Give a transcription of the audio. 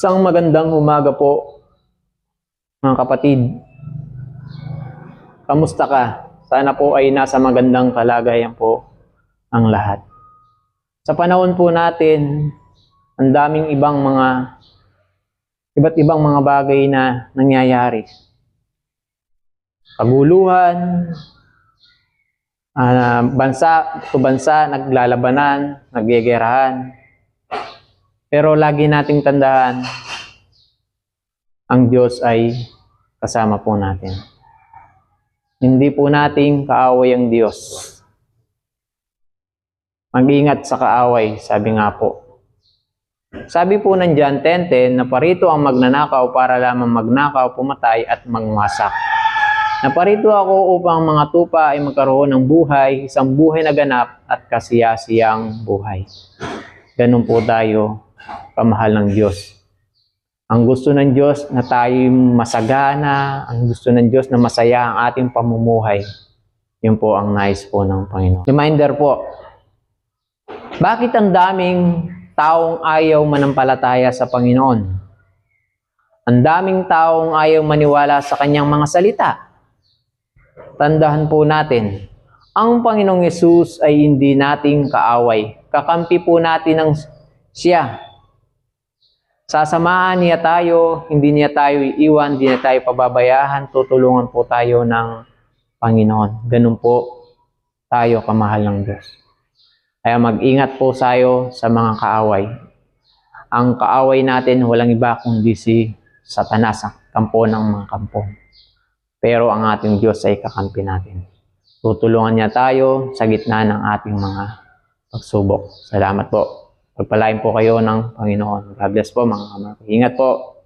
Isang magandang umaga po, mga kapatid. Kamusta ka? Sana po ay nasa magandang kalagayan po ang lahat. Sa panahon po natin, ang daming ibang mga iba't ibang mga bagay na nangyayari. Kaguluhan, ah, bansa to bansa, naglalabanan, nagyegerahan. Pero lagi nating tandaan, ang Diyos ay kasama po natin. Hindi po nating kaaway ang Diyos. Mag-ingat sa kaaway, sabi nga po. Sabi po ng John 10.10 na parito ang magnanakaw para lamang magnakaw, pumatay at magmasak. Naparito ako upang ang mga tupa ay magkaroon ng buhay, isang buhay na ganap at kasiyasiyang buhay. Ganun po tayo, kamahal ng Diyos. Ang gusto ng Diyos na tayo masagana, ang gusto ng Diyos na masaya ang ating pamumuhay. Yun po ang nais po ng Panginoon. Reminder po, bakit ang daming taong ayaw manampalataya sa Panginoon? Ang daming taong ayaw maniwala sa kanyang mga salita. Tandahan po natin, ang Panginoong Yesus ay hindi nating kaaway. Kakampi po natin ng siya. Sasamahan niya tayo, hindi niya tayo iiwan, hindi niya tayo pababayahan, tutulungan po tayo ng Panginoon. Ganun po tayo kamahal ng Diyos. Kaya mag-ingat po tayo sa mga kaaway. Ang kaaway natin walang iba kundi si Satanas, ang kampo ng mga kampo. Pero ang ating Diyos ay kakampi natin. Tutulungan niya tayo sa gitna ng ating mga pagsubok. Salamat po. Pagpalain po kayo ng Panginoon. God bless po mga kamar. Ingat po.